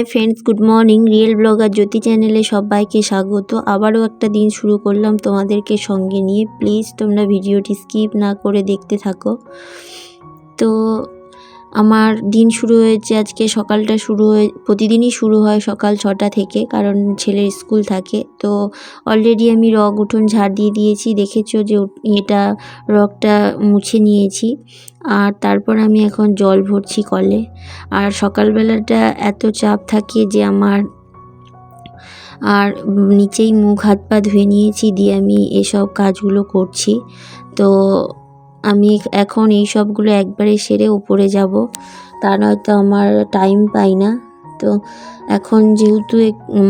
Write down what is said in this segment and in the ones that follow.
Hi friends, good morning. Real blogger Jyoti চ্যানেলে সবাইকে স্বাগত। আবারও একটা দিন শুরু করলাম তোমাদেরকে সঙ্গে নিয়ে। প্লিজ তোমরা ভিডিওটি স্কিপ না করে দেখতে থাকো। তো আমার দিন শুরু হয়েছে আজকে, সকালটা শুরু হয়ে, প্রতিদিনই শুরু হয় সকাল ছটা থেকে, কারণ ছেলের স্কুল থাকে। তো অলরেডি আমি রগ উঠোন ঝাড় দিয়ে দিয়েছি, দেখেছ যে এটা রগটা মুছে নিয়েছি। আর তারপর আমি এখন জল ভরছি কলে। আর সকালবেলাটা এত চাপ থাকে যে আমার, আর নিচেই মুখ হাত পা ধুয়ে নিয়েছি, দিয়ে আমি এসব কাজগুলো করছি। তো আমি এখন এই সবগুলো একবারে সেরে উপরে যাব। তা নয়তো আমার টাইম পাই না। তো এখন যেহেতু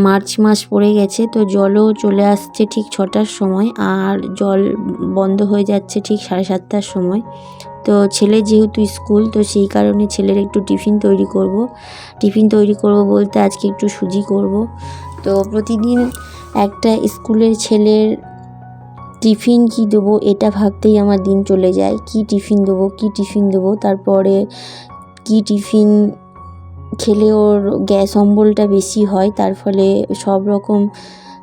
মার্চ মাস পড়ে গেছে, তো জলও চলে আসছে ঠিক ছটার সময় আর জল বন্ধ হয়ে যাচ্ছে ঠিক সাড়ে সাতটার সময়। তো ছেলে যেহেতু স্কুল, তো সেই কারণে ছেলের একটু টিফিন তৈরি করব। টিফিন তৈরি করব বলতে আজকে একটু সুজি করব। তো প্রতিদিন একটা স্কুলের ছেলের টিফিন কি দেবো এটা ভাবতেই আমার দিন চলে যায়। কি টিফিন দেবো, কি টিফিন দেবো? তারপরে কি টিফিন খেলে ওর গ্যাস অম্বলটা বেশি হয়, তার ফলে সব রকম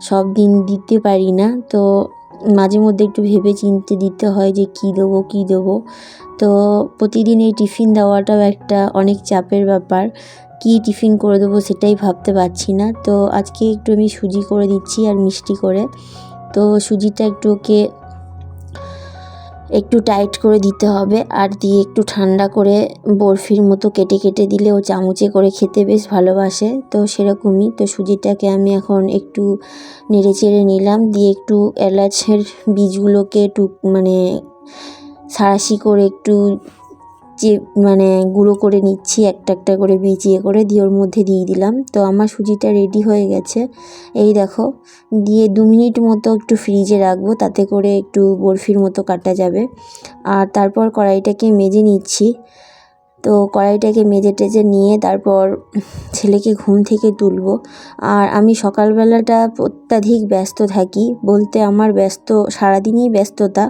সব দিন দিতে পারি না। তো মাঝে মধ্যে একটু ভেবে চিনতে দিতে হয় যে কী দেবো কী দেবো। তো প্রতিদিন এই টিফিন দেওয়াটাও একটা অনেক চাপের ব্যাপার। কী টিফিন করে দেবো সেটাই ভাবতে পারছি না। তো আজকে একটু আমি সুজি করে দিচ্ছি আর মিষ্টি করে। তো সুজিটা একটু ওকে একটু টাইট করে দিতে হবে আর দিয়ে একটু ঠান্ডা করে বরফির মতো কেটে কেটে দিলে ও চামচে করে খেতে বেশ ভালোবাসে। তো সেরকমই, তো সুজিটাকে আমি এখন একটু নেড়ে চেড়ে নিলাম, দিয়ে একটু এলাচের বীজগুলোকে টুক মানে সাঁড়াশি করে একটু যে মানে গুঁড়ো করে নিচ্ছি, একটা একটা করে বিচিয়ে করে দিয়ে ওর মধ্যে দিয়ে দিলাম। তো আমার সুজিটা রেডি হয়ে গেছে। এই দেখো, দিয়ে দু মিনিট মতো একটু ফ্রিজে রাখব, তাতে করে একটু বরফির মতো কাটা যাবে। আর তারপর কড়াইটাকে মেজে নিচ্ছি। তো কড়াইটাকে মেজে টেজে নিয়ে তারপর ছেলেকে ঘুম থেকে তুলবো। আর আমি সকালবেলাটা অত্যাধিক ব্যস্ত থাকি, বলতে আমার ব্যস্ত, সারাদিনই ব্যস্ততা।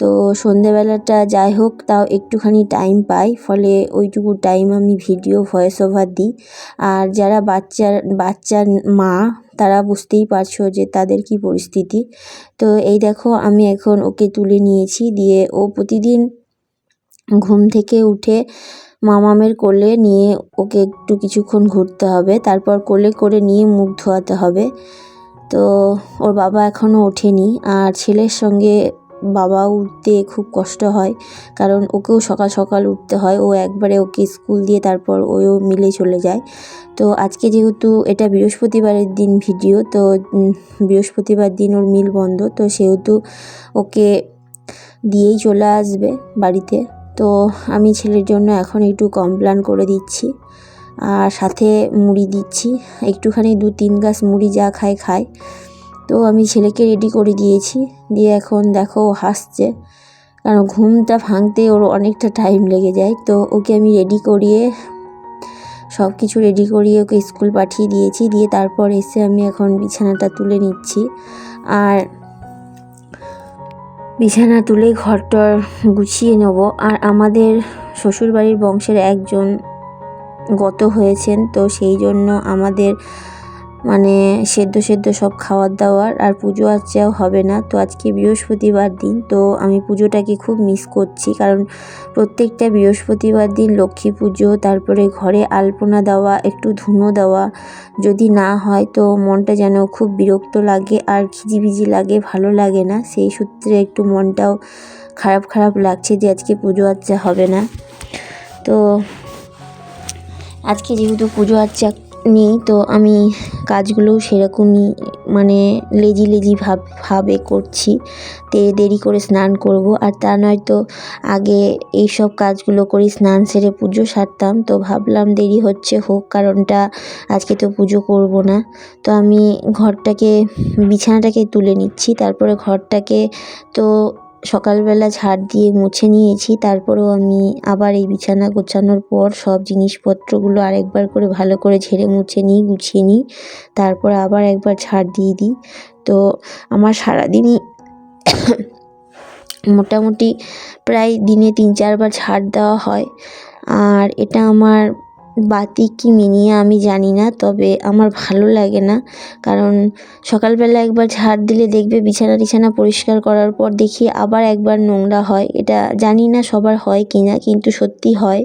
তো সন্ধেবেলাটা যাই হোক, তাও একটুখানি টাইম পাই, ফলে ওইটুকু টাইম আমি ভিডিও ভয়েস ওভার দিই। আর যারা বাচ্চার বাচ্চার মা, তারা বুঝতেই পারছ যে তাদের কি পরিস্থিতি। তো এই দেখো, আমি এখন ওকে তুলে নিয়েছি, দিয়ে ও প্রতিদিন ঘুম থেকে উঠে মামামের কোলে নিয়ে ওকে একটু কিছুক্ষণ ঘুরতে হবে। তারপর কোলে করে নিয়ে মুখ ধোয়াতে হবে। তো ওর বাবা এখনও ওঠেনি। আর ছেলের সঙ্গে বাবা উঠতে খুব কষ্ট হয়। কারণ ওকেও সকাল সকাল উঠতে হয়। ও একবারে ওকে স্কুল দিয়ে তারপর ওও মিলে চলে যায়। তো আজকে যেহেতু এটা বৃহস্পতিবারের দিন ভিডিও, তো বৃহস্পতিবার দিন ওর মিল বন্ধ। তো সেহেতু ওকে দিয়েই চলে আসবে বাড়িতে। তো আমি ছেলের জন্য এখন একটু কমপ্লান করে দিচ্ছি আর সাথে মুড়ি দিচ্ছি। একটুখানি দু তিন গাছ মুড়ি যা খায় খায়। তো আমি ছেলেকে রেডি করে দিয়েছি। দিয়ে এখন দেখো ও হাসছে। কারণ ঘুমটা ভাঙতে ওর অনেকটা টাইম লেগে যায়। তো ওকে আমি রেডি করিয়ে সব কিছু রেডি করিয়ে ওকে স্কুল পাঠিয়ে দিয়েছি। দিয়ে তারপর এসে আমি এখন বিছানাটা তুলে নিচ্ছি। আর বিছানা তুলে ঘরটর গুছিয়ে নেব। আর আমাদের শ্বশুরবাড়ির বংশের একজন গত হয়েছেন, তো সেই জন্য আমাদের মানে সেদ্ধ সেদ্ধ সব খাওয়ার দাওয়ার আর পুজো আচ্চাও হবে না। তো আজকে বৃহস্পতিবার দিন, তো আমি পুজোটাকে খুব মিস করছি কারণ প্রত্যেকটা বৃহস্পতিবার দিন লক্ষ্মী পুজো, তারপরে ঘরে আলপনা দেওয়া, একটু ধুনো দেওয়া যদি না হয় তো মনটা যেন খুব বিরক্ত লাগে আর খিজিবিজি লাগে, ভালো লাগে না। সেই সূত্রে একটু মনটাও খারাপ খারাপ লাগছে যে আজকে পুজো আচ্চা হবে না। তো আজকে যেহেতু পুজো আচ্চা নেই, তো আমি কাজগুলোও সেরকমই মানে লেজি লেজি ভাব, ভাবে করছি। তে দেরি করে স্নান করব, আর তা নয়তো আগে এই সব কাজগুলো করি, স্নান সেরে পুজো সারতাম, তো ভাবলাম দেরি হচ্ছে হোক, কারণটা আজকে তো পুজো করব না। তো আমি ঘরটাকে, বিছানাটাকে তুলে নিচ্ছি, তারপরে ঘরটাকে তো সকালবেলা ঝাড় দিয়ে মুছে নিয়েছি, তারপরেও আমি আবার এই বিছানা গোছানোর পর সব জিনিসপত্রগুলো আরেকবার করে ভালো করে ঝেড়ে মুছে নিই, গুছিয়ে নিই, তারপর আবার একবার ঝাড় দিয়ে দিই। তো আমার সারাদিনই মোটামুটি প্রায় দিনে তিন চারবার ঝাড় দেওয়া হয়। আর এটা আমার বাতিক কি মিনিয়া আমি জানি না, তবে আমার ভালো লাগে না। কারণ সকালবেলা একবার ঝাড় দিলে দেখবে বিছানা টিছানা পরিষ্কার করার পর দেখি আবার একবার নোংরা হয়। এটা জানি না সবার হয় কি না, কিন্তু সত্যি হয়।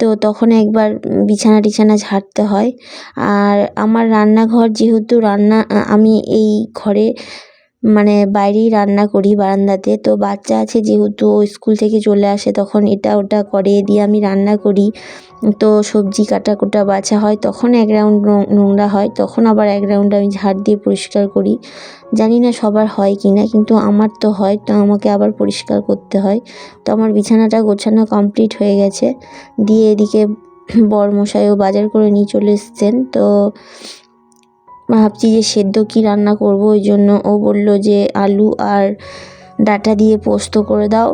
তো তখন একবার বিছানা টিছানা ঝাড়তে হয়। আর আমার রান্নাঘর যেহেতু রান্না আমি এই ঘরে মানে বাইরেই রান্না করি বারান্দাতে। তো বাচ্চা আছে যেহেতু স্কুল থেকে চলে আসে তখন এটা ওটা করে, দিয়ে আমি রান্না করি। তো সবজি কাটা কুটা বাছা হয়, তখন এক রাউন্ড নোংরা হয়, তখন আবার এক রাউন্ড আমি ঝাড় দিয়ে পরিষ্কার করি। জানি না সবার হয় কি না, কিন্তু আমার তো হয়, তো আমাকে আবার পরিষ্কার করতে হয়। তো আমার বিছানাটা গোছানো কমপ্লিট হয়ে গেছে। দিয়ে এদিকে বর মশাইও বাজার করে নিয়ে চলে এসছেন। তো ভাবছি যে সেদ্ধ কি রান্না করব, ওই জন্য ও বলল যে আলু আর ডাটা দিয়ে পোস্ত করে দাও।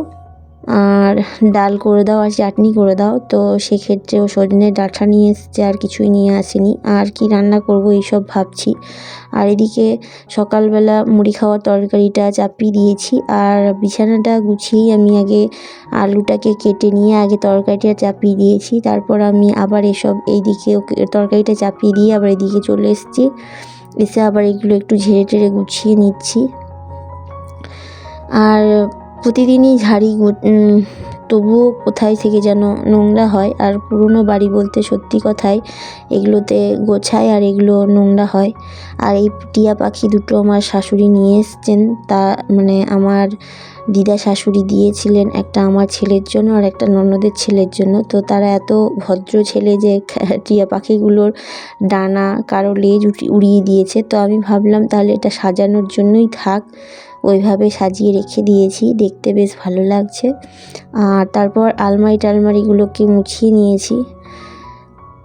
আর ডাল করে দাও আর চাটনি করে দাও। তো সেক্ষেত্রে ও সজনে ডাঁটা নিয়ে এসছে, আর কিছুই নিয়ে আসেনি। আর কি রান্না করব এইসব ভাবছি। আর এদিকে সকালবেলা মুড়ি খাওয়ার তরকারিটা চাপিয়ে দিয়েছি। আর বিছানাটা গুছিয়েই আমি আগে আলুটাকে কেটে নিয়ে আগে তরকারিটা চাপিয়ে দিয়েছি। তারপর আমি আবার এসব এইদিকে তরকারিটা চাপিয়ে দিয়ে আবার এদিকে চলে এসেছি। এসে আবার এগুলো একটু ঝেড়ে টেড়ে গুছিয়ে নিচ্ছি। আর প্রতিদিনই ঝাড়ি তবুও কোথায় থেকে যেন নোংরা হয়। আর পুরনো বাড়ি বলতে সত্যি কথাই এগুলোতে গোছায় আর এগুলো নোংরা হয়। আর এই টিয়া পাখি দুটো আমার শাশুড়ি নিয়ে এসছেন। তা মানে আমার দিদা শাশুড়ি দিয়েছিলেন একটা আমার ছেলের জন্য আর একটা ননদের ছেলের জন্য। তো তারা এত ভদ্র ছেলে যে টিয়া পাখিগুলোর ডানা কারও লেজ উড়িয়ে দিয়েছে। তো আমি ভাবলাম তাহলে এটা সাজানোর জন্যই থাক। ওইভাবে সাজিয়ে রেখে দিয়েছি। দেখতে বেশ ভালো লাগছে। আর তারপর আলমারি টালমারিগুলোকে মুছিয়ে নিয়েছি।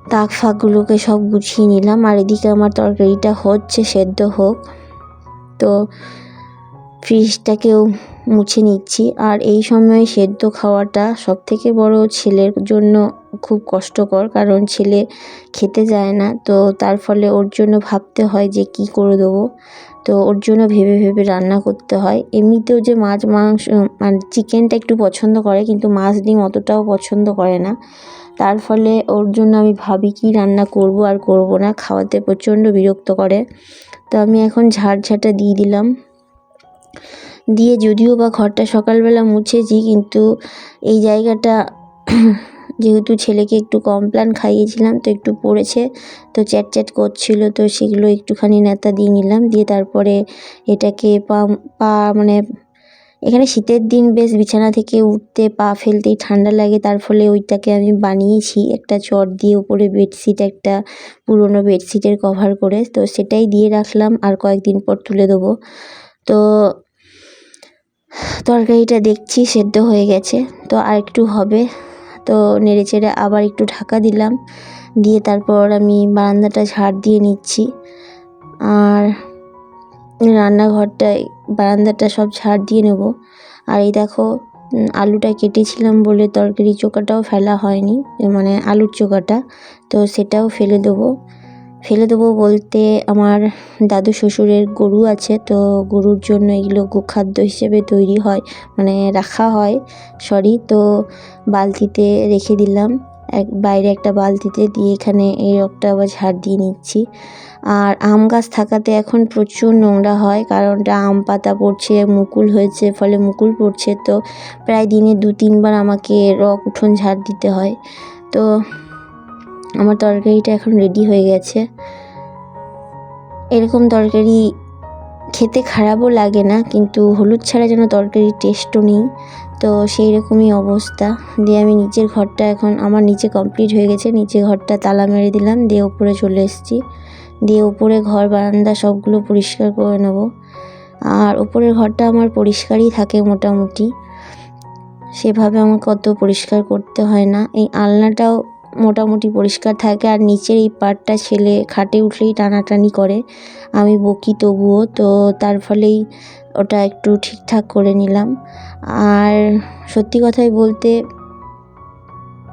তাক ফাঁকগুলোকে সব গুছিয়ে নিলাম। আর এদিকে আমার তরকারিটা হচ্ছে সেদ্ধ হোক। তো ফ্রিজটাকেও মুছে নিচ্ছি। আর এই সময় সেদ্ধ খাওয়াটা সব থেকে বড় ছেলের জন্য খুব কষ্টকর। কারণ ছেলে খেতে যায় না। তো তার ফলে ওর জন্য ভাবতে হয় যে কি করে দেবো। তো ওর জন্য ভেবে ভেবে রান্না করতে হয়। এমনিতেও যে মাছ, মাংস মানে চিকেনটা একটু পছন্দ করে, কিন্তু মাছ ডিম অতটাও পছন্দ করে না। তার ফলে ওর জন্য আমি ভাবি কি রান্না করব আর করব না। খাওয়াতে প্রচণ্ড বিরক্ত করে। তো আমি এখন ঝাড় ঝাঁটা দিয়ে দিলাম। দিয়ে যদিও বা ঘরটা সকালবেলা মুছেছি, কিন্তু এই জায়গাটা যেহেতু ছেলেকে একটু কমপ্ল্যান খাইয়েছিলাম, তো একটু পড়েছে, তো চ্যাট চ্যাট করছিল, তো সেগুলো একটুখানি নেতা দিয়ে নিলাম, দিয়ে তারপরে এটাকে পা পা মানে এখানে শীতের দিন বেশ বিছানা থেকে উঠতে পা ফেলতেই ঠান্ডা লাগে, তার ফলে ওইটাকে আমি বানিয়েছি, একটা চট দিয়ে উপরে বেডশিট, একটা পুরনো বেডশিটের কভার করে, তো সেটাই দিয়ে রাখলাম, আর কয়েকদিন পর তুলে দেবো। তো তরকারিটা দেখছি, সেদ্ধ হয়ে গেছে, তো আর একটু হবে। তো নেড়ে চেড়ে আবার একটু ঢাকা দিলাম। দিয়ে তারপর আমি বারান্দাটা ঝাড় দিয়ে নিচ্ছি। আর রান্নাঘরটায় বারান্দাটা সব ঝাড় দিয়ে নেব। আর এই দেখো আলুটা কেটেছিলাম বলে তরকারি চোকাটাও ফেলা হয়নি মানে আলুর চোকাটা তো সেটাও ফেলে দেবো। ফেলে দেবো বলতে আমার দাদু শ্বশুরের গরু আছে, তো গরুর জন্য এগুলো গোখাদ্য হিসেবে তৈরি হয় মানে রাখা হয় সরি তো বালতিতে রেখে দিলাম। এক, বাইরে একটা বালতিতে দিয়ে এখানে এই রকটা আবার ঝাড় দিয়ে নিচ্ছি। আর আম গাছ থাকাতে এখন প্রচুর নোংরা হয় কারণটা আম পাতা পড়ছে, মুকুল হয়েছে, ফলে মুকুল পড়ছে, তো প্রায় দিনে দু তিনবার আমাকে রক উঠোন ঝাড় দিতে হয়। তো আমার তরকারিটা এখন রেডি হয়ে গেছে। এরকম তরকারি খেতে খারাপও লাগে না, কিন্তু হলুদ ছাড়া যেন তরকারির টেস্টও নেই। তো সেই রকমই অবস্থা। দিয়ে আমি নিচের ঘরটা এখন, আমার নিচে কমপ্লিট হয়ে গেছে। নিচে ঘরটা তালা মেরে দিলাম, দিয়ে উপরে চলে এসেছি। দিয়ে উপরে ঘর, বারান্দা সবগুলো পরিষ্কার করে নেব। আর উপরের ঘরটা আমার পরিষ্কারই থাকে মোটামুটি। সেভাবে আমাকে অত পরিষ্কার করতে হয় না। এই আলনাটাও মোটামুটি পরিষ্কার থাকে আর নিচের এই পাটটা ছেলে খাটে উঠলেই টানাটানি করে। আমি বকি তবুও, তো তার ফলেই ওটা একটু ঠিকঠাক করে নিলাম। আর সত্যি কথাই বলতে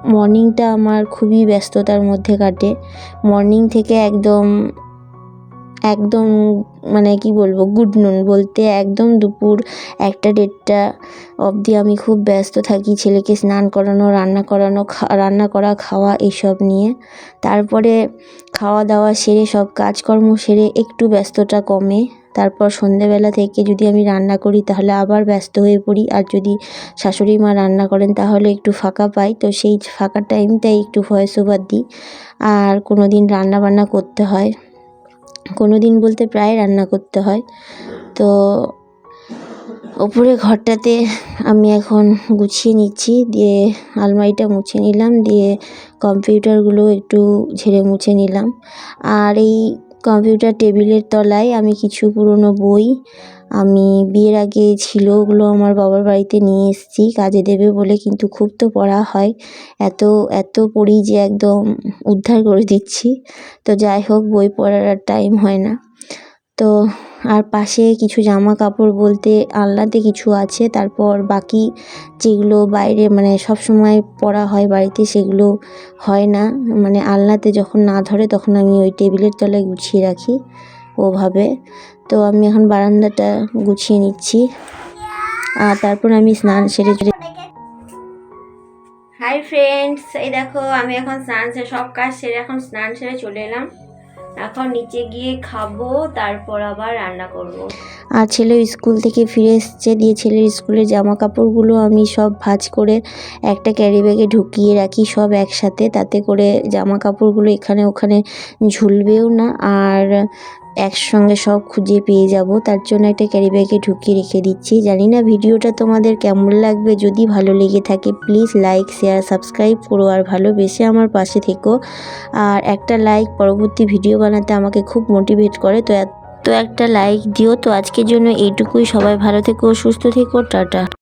মর্নিংটা আমার খুবই ব্যস্ততার মধ্যে কাটে। মর্নিং থেকে একদম একদম মানে কি বলব গুড নুন বলতে একদম দুপুর একটা দেড়টা অবধি আমি খুব ব্যস্ত থাকি, ছেলেকে স্নান করানো, রান্না করানো রান্না করা, খাওয়া এসব নিয়ে। তারপরে খাওয়া দাওয়া সেরে সব কাজকর্ম সেরে একটু ব্যস্ততা কমে। তারপর সন্ধেবেলা থেকে যদি আমি রান্না করি তাহলে আবার ব্যস্ত হয়ে পড়ি। আর যদি শাশুড়ি মা রান্না করেন তাহলে একটু ফাঁকা পাই। তো সেই ফাঁকা টাইমটাই একটু ভয়েস ওভার দিই। আর কোনো দিন রান্না বান্না করতে হয়। কোনো দিন বলতে প্রায় রান্না করতে হয়। তো ওপরে ঘরটাতে আমি এখন গুছিয়ে নিচ্ছি, দিয়ে আলমারিটা মুছে নিলাম, দিয়ে কম্পিউটারগুলো একটু ঝেড়ে মুছে নিলাম। আর এই কম্পিউটার টেবিলের তলায় আমি কিছু পুরনো বই, আমি বিয়ের আগে ছিল ওগুলো আমার বাবার বাড়িতে নিয়ে এসেছি, কাজে দেবে বলে কিন্তু খুব তো পড়া হয়। এত এত পড়ি যে একদম উদ্ধার করে দিচ্ছি। তো যাই হোক, বই পড়ার আর টাইম হয় না। তো আর পাশে কিছু জামা কাপড় বলতে আলনাতে কিছু আছে, তারপর বাকি যেগুলো বাইরে মানে সব সময় পরা হয় বাড়িতে সেগুলো হয় না। মানে আলনাতে যখন না ধরে তখন আমি ওই টেবিলের তলায় গুছিয়ে রাখি ওভাবে। তো আমি এখন বারান্দাটা গুছিয়ে নিচ্ছি। আর তারপর আমি স্নান সেরে হাই ফ্রেন্ডস এই দেখো আমি এখন স্নান সেরে সব কাজ সেরে এখন স্নান সেরে চলে এলাম। এখন নিচে গিয়ে খাব, তারপর আবার রান্না করব। আর ছেলে স্কুল থেকে ফিরে এসছে, দিয়ে ছেলের স্কুলের জামা কাপড়গুলো আমি সব ভাজ করে একটা ক্যারি ব্যাগে ঢুকিয়ে রাখি সব একসাথে, তাতে করে জামা কাপড়গুলো এখানে ওখানে ঝুলবেও না আর একসঙ্গে সব খুঁজে পেয়ে যাব। তার জন্য একটা ক্যারি ব্যাগে ঢুকিয়ে রেখে দিচ্ছি। জানি না ভিডিওটা তোমাদের কেমন লাগবে। যদি ভালো লেগে থাকে প্লিজ লাইক শেয়ার সাবস্ক্রাইব করো আর ভালোবেসে আমার পাশে থেকো। আর একটা লাইক পরবর্তী ভিডিও বানাতে আমাকে খুব মোটিভেট করে। তো তো একটা লাইক দিও। তো আজকের জন্য এইটুকুই। সবাই ভালো থেকো, সুস্থ থেকো। টাটা।